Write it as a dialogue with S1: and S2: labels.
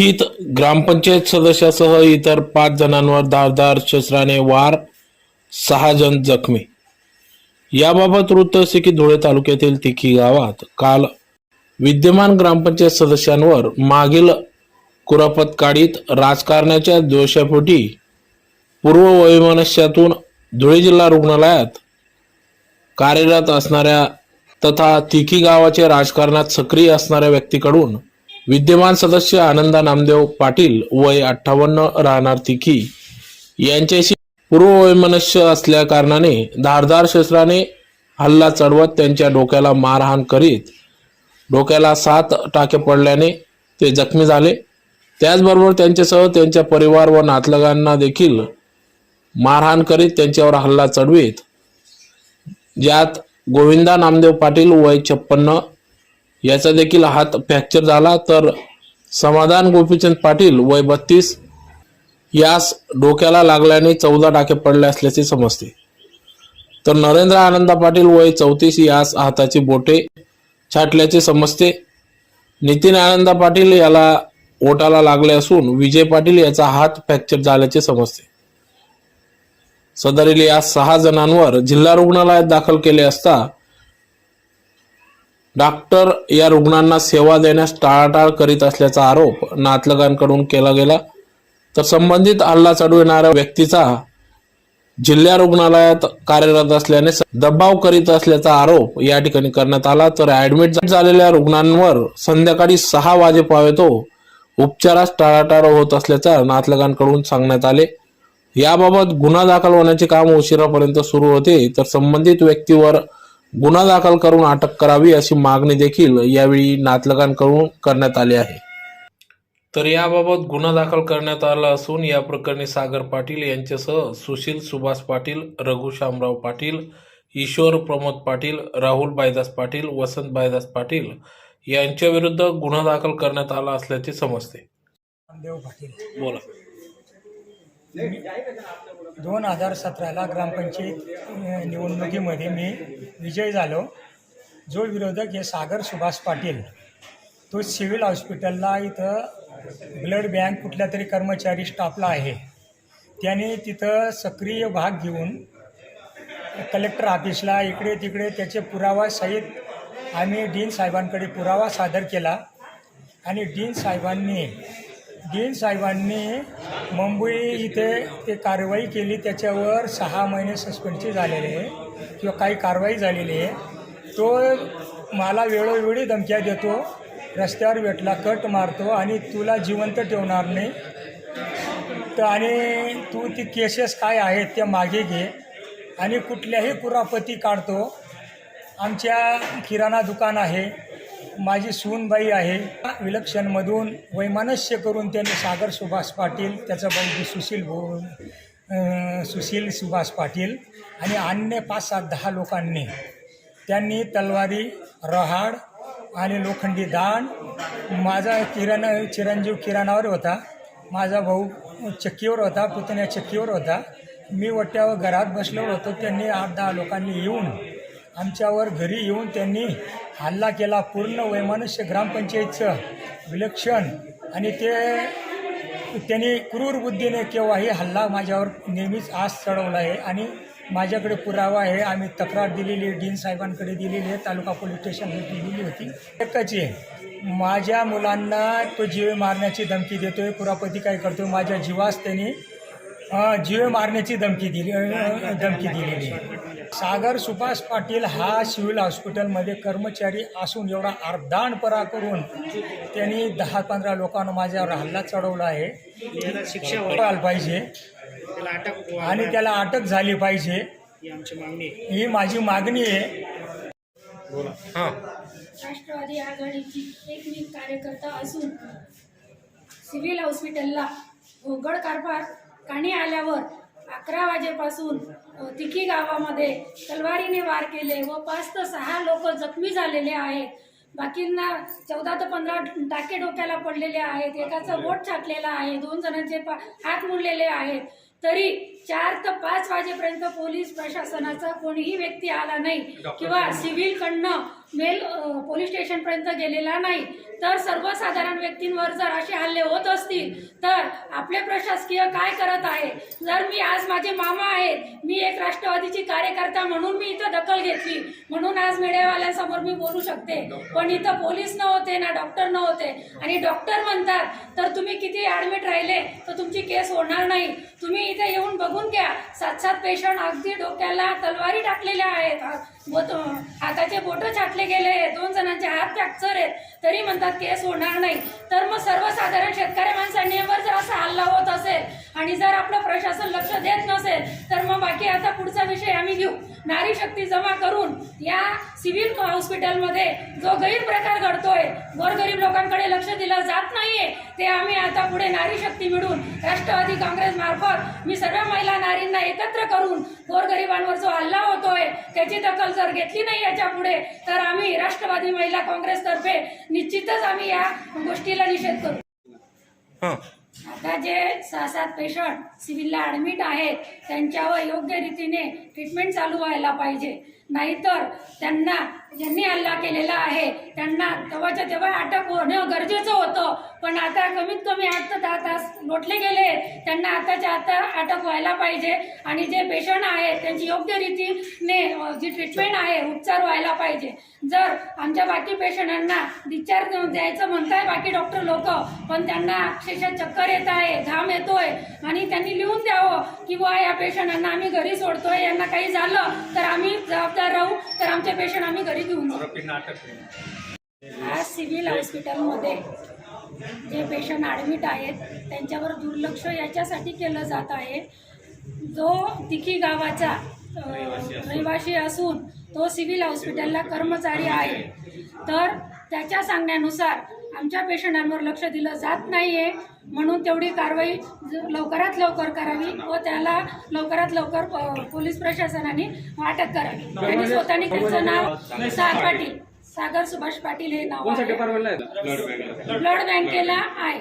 S1: तिखीत ग्रामपंचायत सदस्यासह इतर पाच जणांवर धारदार शस्त्राने वार सहा जण जखमी. याबाबत वृत्त असे की धुळे तालुक्यातील तिखी गावात काल विद्यमान ग्रामपंचायत सदस्यांवर मागील कुरापत काढीत राजकारणाच्या दोषापोटी पूर्व वैमनस्यातून धुळे जिल्हा रुग्णालयात कार्यरत असणाऱ्या तथा तिखी गावाचे राजकारणात सक्रिय असणाऱ्या व्यक्तीकडून विद्यमान सदस्य आनंदा नामदेव पाटील वय अठ्ठावन्न राहणार तिखी यांच्याशी पूर्व असल्या कारणाने धारदार शस्त्राने हल्ला चढवत त्यांच्या डोक्याला मारहाण करीत डोक्याला सात टाके पडल्याने ते जखमी झाले. त्याचबरोबर त्यांच्यासह त्यांच्या परिवार व नातलगांना देखील मारहाण करीत त्यांच्यावर हल्ला चढवीत. ज्यात गोविंदा नामदेव पाटील वय छप्पन्न याचा देखील हात फ्रॅक्चर झाला तर समाधान गोपीचंद पाटील वय बत्तीस यास डोक्याला लागल्याने चौदा टाके पडले असल्याचे समजते. तर नरेंद्र आनंदा पाटील वय चौतीस यास हाताची बोटे छाटल्याचे समजते. नितीन आनंदा पाटील याला ओटाला लागले असून विजय पाटील याचा हात फ्रॅक्चर झाल्याचे समजते. सदरील या सहा जणांवर जिल्हा रुग्णालयात दाखल केले असता डॉक्टर या रुग्णांना सेवा देण्यास टाळाटाळ करीत असल्याचा आरोप नातलगांकडून केला गेला. तर संबंधित हल्ला चढविणाऱ्या व्यक्तीचा जिल्हा रुग्णालयात कार्यरत असल्याने दबाव करीत असल्याचा आरोप या ठिकाणी करण्यात आला. तर ऍडमिट झालेल्या रुग्णांवर संध्याकाळी सहा वाजेपावेतो उपचारास टाळाटाळ होत असल्याचा नातलगांकडून सांगण्यात आले. याबाबत गुन्हा दाखल होण्याचे काम उशिरापर्यंत सुरू होते. तर संबंधित व्यक्तीवर गुन्हा दाखल करून अटक करावी अशी मागणी देखील यावेळी नातलगांकडून करण्यात आली आहे. तर याबाबत गुन्हा दाखल करण्यात आला असून या प्रकरणी सागर पाटील यांच्यासह सुशील सुभाष पाटील रघु शामराव पाटील ईश्वर प्रमोद पाटील राहुल बायदास पाटील वसंत बायदास पाटील यांच्या विरुद्ध गुन्हा दाखल करण्यात आला असल्याचे समजते.
S2: देव पाटील.
S1: बोला.
S2: दोन हजार सतराला ग्रामपंचायत निवडणुकीमध्ये मी विजय झालो. जो विरोधक हे सागर सुभाष पाटील तो सिव्हिल हॉस्पिटलला इथं ब्लड बँक कुठल्या तरी कर्मचारी स्टाफला आहे. त्याने तिथं सक्रिय भाग घेऊन कलेक्टर ऑफिसला इकडे तिकडे त्याचे पुरावा सहित आम्ही डीन साहेबांकडे पुरावा सादर केला. आणि डीन साहेबांनी गिल साहेबांनी मुंबई इथे ते कारवाई केली त्याच्यावर सहा महिने सस्पेंडचे झालेले आहे किंवा काही कारवाई झालेली आहे. तो मला वेळोवेळी धमक्या देतो रस्त्यावर भेटला कट मारतो आणि तुला जिवंत ठेवणार नाही. तर आणि तू ती केसेस काय आहेत त्या मागे घे. आणि कुठल्याही कुरापती काढतो. आमच्या किराणा दुकान आहे. माझी सूनबाई आहे. विलक्षणमधून वैमानस्य करून त्यांनी सागर सुभाष पाटील त्याचा बंधू सुशील भो सुशील सुभाष पाटील आणि अन्य पाच सात दहा लोकांनी त्यांनी तलवारी रहाड आणि लोखंडी दाण माझा किराणा चिरंजीव किराणावर होता. माझा भाऊ चक्कीवर होता पुतण्या चक्कीवर होता. मी वट्यावर घरात बसलो होतो. त्यांनी आठ दहा लोकांनी येऊन आमच्यावर घरी येऊन त्यांनी हल्ला केला पूर्ण वैमानुष्य ग्रामपंचायतचं विलक्षण. आणि ते त्यांनी क्रूर बुद्धीने केव्हाही हल्ला माझ्यावर नेहमीच आस चढवला आहे. आणि माझ्याकडे पुरावा आहे. आम्ही तक्रार दिलेली आहे. डीन साहेबांकडे दिलेली आहे. तालुका पोलीस स्टेशनला दिलेली होती. एकच आहे माझ्या मुलांना तो जीवे मारण्याची धमकी देतोय कुरापती काय करतोय माझ्या जीवास त्यांनी जीवे मारण्याची धमकी दिली धमकी दिलेली सागर सुभाष पाटील हा सिव्हिल हॉस्पिटलमध्ये कर्मचारी असून एवढा अर्धाणपरा करून त्यांनी दहा पंधरा लोकांना माझ्यावर हल्ला चढवला आहे.
S3: त्याला शिक्षा
S2: व्हायला पाहिजे.
S3: त्याला अटक
S2: आणि त्याला अटक झाली पाहिजे.
S3: ही आमची मागणी आहे
S2: ही माझी मागणी आहे.
S1: हा.
S4: राष्ट्रवादी आघाडीची एक मी कार्यकर्ता असून सिव्हिल हॉस्पिटलला घोगड कारभार काणी आल्यावर अकरा वाजेपासून तिखी गावामध्ये तलवारीने वार केले व पाच ते सहा लोक जखमी झालेले आहेत. बाकींना चौदा ते पंधरा टाके डोक्याला पडलेले आहेत. एकाचं बोट छाटलेलं आहे. दोन जणांचे पा हात मुडलेले आहेत. तरी चार ते पाच वाजेपर्यंत पोलीस प्रशासनाचा कोणीही व्यक्ती आला नाही किंवा सिव्हिलकडनं मेल पोलीस स्टेशनपर्यंत गेलेला नाही. तर सर्वसाधारण व्यक्तींवर जर असे हल्ले होत असतील तर आपले प्रशासकीय काय करत आहे? जर मी आज माझे मामा आहेत मी एक राष्ट्रवादीची कार्यकर्ता म्हणून मी इथं दखल घेतली म्हणून आज मीडियावाल्यांसमोर मी बोलू शकते. पण इथं पोलीस नव्हते ना डॉक्टर नव्हते. आणि डॉक्टर म्हणतात तर तुम्ही किती ऍडमिट राहिले तर तुमची केस होणार नाही. तुम्ही इथे येऊन बघून घ्या. सात सात पेशंट अगदी डोक्याला तलवारी टाकलेल्या आहेत. बोट हाताचे बोट छाटले गेले दोन जणांचे हात फ्रॅक्चर आहेत तरी म्हणतात केस होणार नाही. तर मग सर्वसाधारण शेतकरी माणसांवर जर असा हल्ला होत असेल आणि जर आपलं प्रशासन लक्ष देत नसेल तर मग बाकी आता पुढचा विषय आम्ही घेऊ. नारी शक्ती जमा करून या सिव्हिल हॉस्पिटलमध्ये जो गैरप्रकार घडतोय गोरगरीब लोकांकडे लक्ष दिलं जात नाहीये ते आम्ही आता पुढे नारी शक्ती मिळून राष्ट्रवादी काँग्रेस मार्फत मी सर्व महिला नारींना एकत्र करून गोरगरिबांवर जो हल्ला होतोय त्याची दखल जर घेतली नाही याच्यापुढे तर आम्ही राष्ट्रवादी महिला काँग्रेसतर्फे निश्चितच आम्ही या गोष्टीला निषेध करू.
S1: हां.
S4: आता जे सहा सात पेशंट सिव्हिलला ॲडमिट आहेत त्यांच्यावर योग्य रीतीने ट्रीटमेंट चालू व्हायला पाहिजे. नाहीतर त्यांना ज्यांनी हल्ला केलेला आहे त्यांना तेव्हाच्या तेव्हा अटक होणं गरजेचं होतं. पण आता कमीत कमी आठ ते दहा तास लोटले गेले. त्यांना आताच्या आता अटक व्हायला पाहिजे. आणि जे पेशंट आहेत त्यांची योग्य रीतीने जी ट्रीटमेंट आहे उपचार व्हायला पाहिजे. जर आमच्या बाकी पेशंटांना डिस्चार्ज द्यायचं म्हणताय बाकी डॉक्टर लोक पण त्यांना अक्षरशः चक्कर येत आहे घाम येतोय आणि त्यांनी लिहून द्यावं की बुवा या पेशंटांना आम्ही घरी सोडतोय यांना काही झालं तर आम्ही जबाबदार राहू तर आमचे पेशंट आम्ही घरी घेऊन जाऊ. आज सिव्हिल हॉस्पिटलमध्ये जे पेशंट ॲडमिट आहेत त्यांच्यावर दुर्लक्ष याच्यासाठी केलं जात आहे. जो तिखी गावाचा अ, रहिवासी असून. तो सिव्हिल हॉस्पिटलला कर्मचारी आहे. तर त्याच्या सांगण्यानुसार आमच्या पेशंटांवर लक्ष दिलं जात नाही आहे म्हणून तेवढी कारवाई लवकरात लवकर करावी व त्याला लवकरात लवकर पोलीस प्रशासनाने अटक करावी. त्यांनी स्वतःने त्यांचं नाव सागर पाटील सागर सुभाष पाटील हे नाव. ब्लड बँकेला आहे.